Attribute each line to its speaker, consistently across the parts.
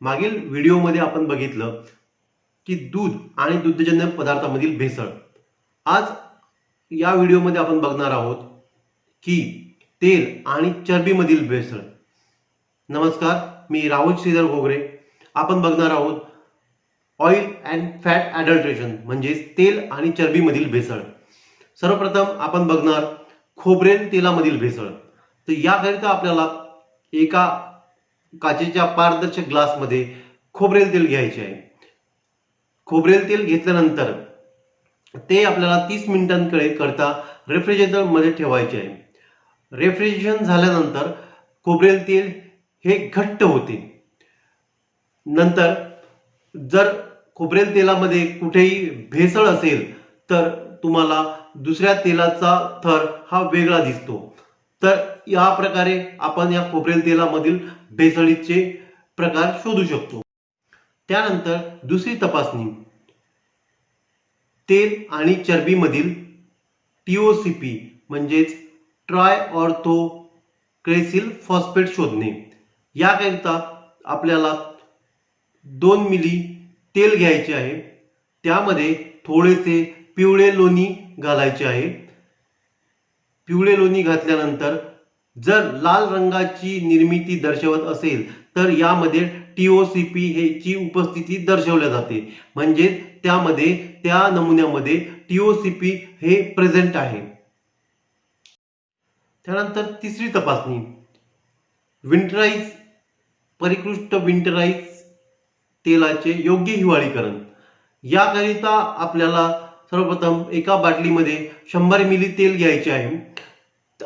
Speaker 1: मागील व्हिडिओमध्ये आपण बघितलं की दूध आणि दुग्धजन्य पदार्थामधील भेसळ. आज या व्हिडिओमध्ये आपण बघणार आहोत की तेल आणि चरबीमधील भेसळ. नमस्कार मी राहुल श्रीधर घोगरे. आपण बघणार आहोत ऑइल अँड फॅट ॲडल्ट्रेशन म्हणजेच तेल आणि चरबीमधील भेसळ. सर्वप्रथम आपण बघणार खोबरेल तेलामधील भेसळ. तर याकरिता आपल्याला एका काचेच्या पारदर्शक ग्लासमध्ये खोबरेल तेल घ्यायचे आहे. खोबरेल तेल घेतल्यानंतर ते आपल्याला तीस मिनिटांकडे करता रेफ्रिजरेटरमध्ये ठेवायचे आहे. रेफ्रिजरेशन झाल्यानंतर खोबरेल तेल हे घट्ट होते. नंतर जर खोबरेल तेलामध्ये कुठेही भेसळ असेल तर तुम्हाला दुसऱ्या तेलाचा थर हा वेगळा दिसतो. तर या प्रकारे आपण या खोबरेल तेलामधील भेसळीचे प्रकार शोधू शकतो. त्यानंतर दुसरी तपासणी. तेल आणि चरबीमधील टीओसीपी म्हणजेच ट्राय ऑर्थो क्रेसिल फॉस्फेट शोधणे. याकरिता आपल्याला दोन मिली तेल घ्यायचे आहे. त्यामध्ये थोडेसे पिवळे लोणी घालायचे आहे. पिवळे लोणी घातल्यानंतर जर लाल रंगाची निर्मिती दर्शवत असेल तर यामध्ये टीओसीपी हे ची उपस्थिती दर्शवल्या जाते. म्हणजे त्यामध्ये त्या नमुन्यामध्ये टीओसीपी हे प्रेझेंट आहे. त्यानंतर तिसरी तपासणी. विंटराईज परिकृष्ट विंटराईज तेलाचे योग्य हिवाळीकरण. याकरिता आपल्याला सर्वप्रथम एका बाटलीमध्ये शंभर मिली तेल घ्यायचे आहे.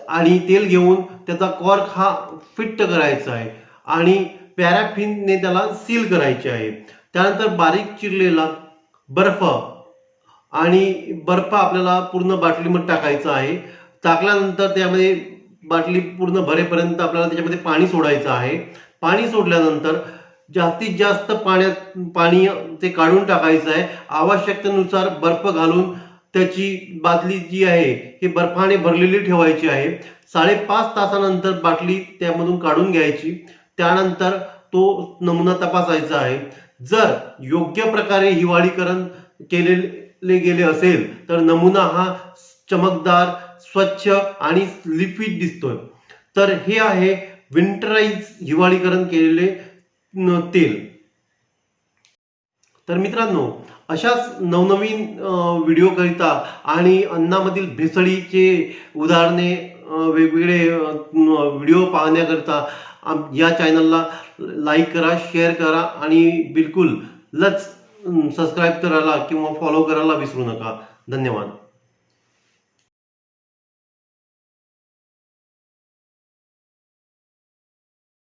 Speaker 1: आणि तेल घेऊन त्याचा कॉर्क हा फिट्ट करायचा आहे. आणि पॅराफिनने त्याला सील करायचे आहे. त्यानंतर बारीक चिरलेला बर्फ आणि बर्फ आपल्याला पूर्ण बाटलीमध्ये टाकायचा आहे. टाकल्यानंतर त्यामध्ये बाटली पूर्ण भरेपर्यंत आपल्याला त्याच्यामध्ये पाणी सोडायचं आहे. पाणी सोडल्यानंतर जास्तीत जास्त पाण्यात पाणी ते काढून टाकायचं आहे. आवश्यकतेनुसार बर्फ घालून त्याची बादली जी आहे ही बर्फाने भरलेली ठेवायची आहे. साडेपाच तासानंतर बाटली त्यामधून काढून घ्यायची. त्यानंतर तो नमुना तपासायचा आहे. जर योग्य प्रकारे हिवाळीकरण केलेले गेले असेल तर नमुना हा चमकदार स्वच्छ आणि लिक्विड दिसतोय. तर हे आहे विंटराईज हिवाळीकरण केलेले तेल. तर मित्रांनो अशाच नवनवीन व्हिडिओकरिता आणि अन्नामधील भेसळीचे उदाहरणे वेगवेगळे व्हिडिओ पाहण्याकरिता आम- या चॅनलला लाईक करा शेअर करा आणि बिलकुल लच सबस्क्राईब करायला किंवा फॉलो करायला विसरू नका. धन्यवाद.